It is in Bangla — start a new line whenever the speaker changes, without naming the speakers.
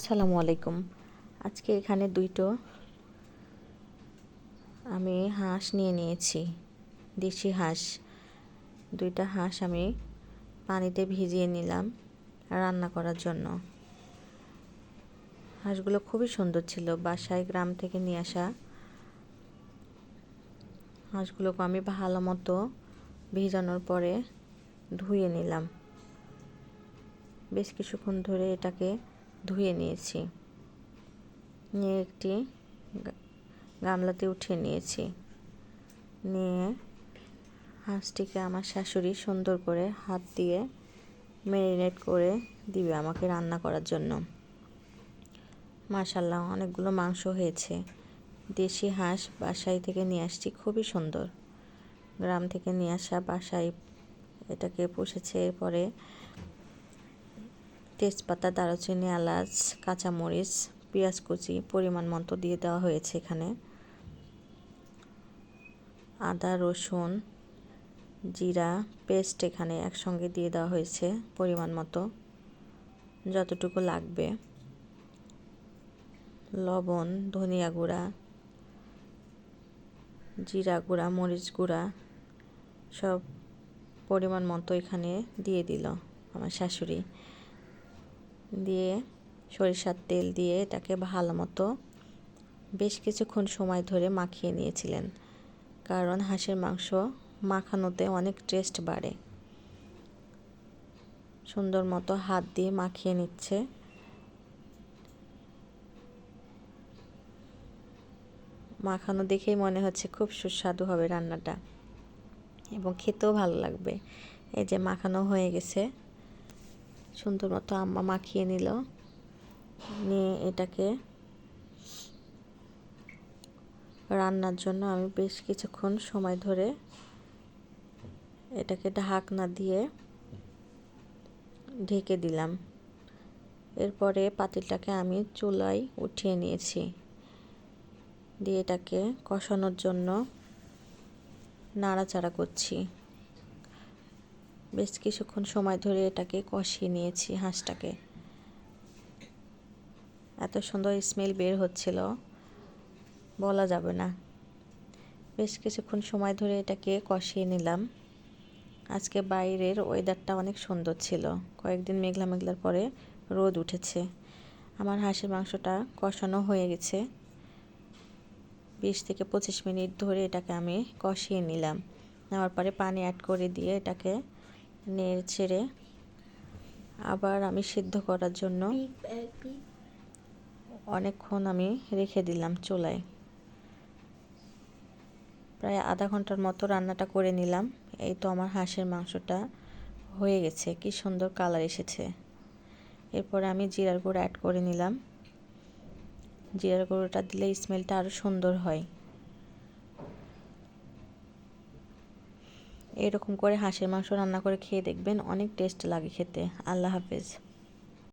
আসসালামু আলাইকুম। আজকে এখানে দুইটো আমি হাঁস নিয়ে নিয়েছি, দেশি হাঁস। দুইটা হাঁস আমি পানিতে ভিজিয়ে নিলাম রান্না করার জন্য। হাঁসগুলো খুবই সুন্দর ছিল, বাসায় গ্রাম থেকে নিয়ে আসা হাঁসগুলোকে আমি ভালো মতো ভিজানোর পরে ধুয়ে নিলাম। বেশ কিছুক্ষণ ধরে এটাকে ধুয়ে নিয়েছি। নিয়ে একটি গামলাতে উঠিয়ে নিয়েছি। নিয়ে হাঁসটিকে আমার শাশুড়ি সুন্দর করে হাত দিয়ে ম্যারিনেট করে দিবে আমাকে রান্না করার জন্য। মাশাল্লাহ অনেকগুলো মাংস হয়েছে। দেশি হাঁস বাসায় থেকে নিয়ে আসছি, খুবই সুন্দর। গ্রাম থেকে নিয়ে আসা বাসায় এটাকে পুষেছে, এরপরে তেজপাতা, দারুচিনি, এলাচ, কাঁচামরিচ, পেঁয়াজ কুচি পরিমাণ মতো দিয়ে দেওয়া হয়েছে এখানে। আদা, রসুন, জিরা, পেস্ট এখানে একসঙ্গে দিয়ে দেওয়া হয়েছে পরিমাণ মতো, যতটুকু লাগবে। লবণ, ধনিয়া গুঁড়া, জিরা গুঁড়া, মরিচ গুঁড়া, সব পরিমাণ মতো এখানে দিয়ে দিল আমার শাশুড়ি। দিয়ে সরিষার তেল দিয়ে এটাকে ভালো মতো বেশ কিছুক্ষণ সময় ধরে মাখিয়ে নিয়েছিলেন। কারণ হাঁসের মাংস মাখানোতে অনেক টেস্ট বাড়ে। সুন্দর মতো হাত দিয়ে মাখিয়ে নিচ্ছে। মাখানো দেখেই মনে হচ্ছে খুব সুস্বাদু হবে রান্নাটা এবং খেতেও ভালো লাগবে। এই যে মাখানো হয়ে গেছে। সুন্দর মতো আম্মা মাখিয়ে নিল। নিয়ে এটাকে রান্নার জন্য আমি বেশ কিছুক্ষণ সময় ধরে এটাকে ঢাকনা দিয়ে ঢেকে দিলাম। এরপরে পাতিলটাকে আমি চুলায় উঠিয়ে নিয়েছি। দিয়ে এটাকে কষানোর জন্য নাড়াচাড়া করছি। বেশ কিছুক্ষণ সময় ধরে এটাকে কষিয়ে নিয়েছি হাঁসটাকে। এত সুন্দর স্মেল বের হচ্ছিল, বলা যাবে না। বেশ কিছুক্ষণ সময় ধরে এটাকে কষিয়ে নিলাম। আজকে বাইরের ওয়েদারটা অনেক সুন্দর ছিল। কয়েকদিন মেঘলা মেঘলার পরে রোদ উঠেছে। আমার হাঁসের মাংসটা কষানো হয়ে গেছে। বিশ থেকে পঁচিশ মিনিট ধরে এটাকে আমি কষিয়ে নিলাম। নেওয়ার পরে পানি অ্যাড করে দিয়ে এটাকে নেড়ে ছেড়ে আবার আমি সিদ্ধ করার জন্য অনেকক্ষণ আমি রেখে দিলাম চুলায়। প্রায় আধা ঘণ্টার মতো রান্নাটা করে নিলাম। এই তো আমার হাঁসের মাংসটা হয়ে গেছে। কি সুন্দর কালার এসেছে। এরপরে আমি জিরার গুঁড়ো অ্যাড করে নিলাম। জিরার গুঁড়োটা দিলে স্মেলটা আরও সুন্দর হয়। এরকম করে হাঁসের মাংস রান্না করে খেয়ে দেখবেন অনেক টেস্ট লাগে খেতে। আল্লাহ হাফেজ।